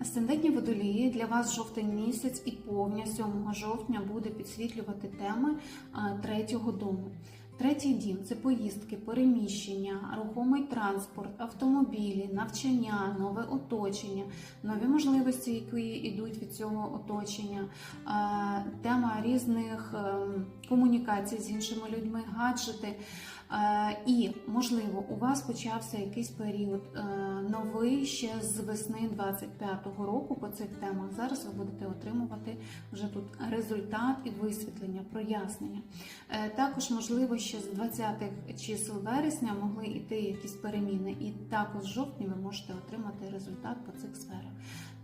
Асцендентні водолії для вас жовтень місяць і повня 7 жовтня буде підсвітлювати теми третього дому. Третій дім це поїздки, переміщення, рухомий транспорт, автомобілі, навчання, нове оточення, нові можливості, які йдуть від цього оточення, тема різних ем, комунікацій з іншими людьми, гаджети. Е, І можливо, у вас почався якийсь період е, новий ще з весни 25-го року по цих темах. Зараз ви будете отримувати вже тут результат і висвітлення, прояснення. Е, Також, можливо, ще з 20-х чисел вересня могли йти якісь переміни, і також з жовтня ви можете отримати результат по цих сферах.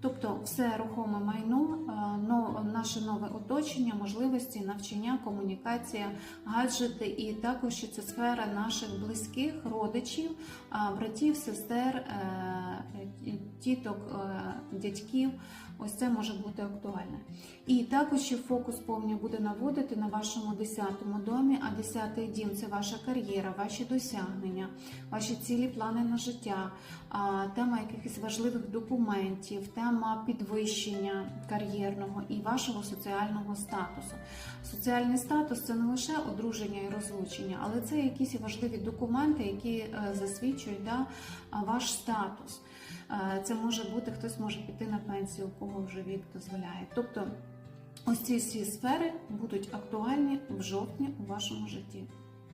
Тобто, все рухоме майно, е, но- наше нове оточення, можливості, навчання, комунікація, гаджети, і також ще це сфера наших близьких родичів, братів, сестер, е, тіток, е, дядьків. Ось це може бути актуальне. І також ще фокус повні буде наводити на вашому 10-му домі, а 10-й дім це ваша кар'єра, ваші досягнення, ваші цілі, плани на життя, тема якихось важливих документів, тема підвищення кар'єрного і вашого соціального статусу. Соціальний статус це не лише одруження і розлучення, але це якісь важливі документи, які е, засвідчують ваш статус. Е, Це може бути хтось може піти на пенсію, у кого вже вік дозволяє. Тобто, ось ці всі сфери будуть актуальні в жовтні у вашому житті.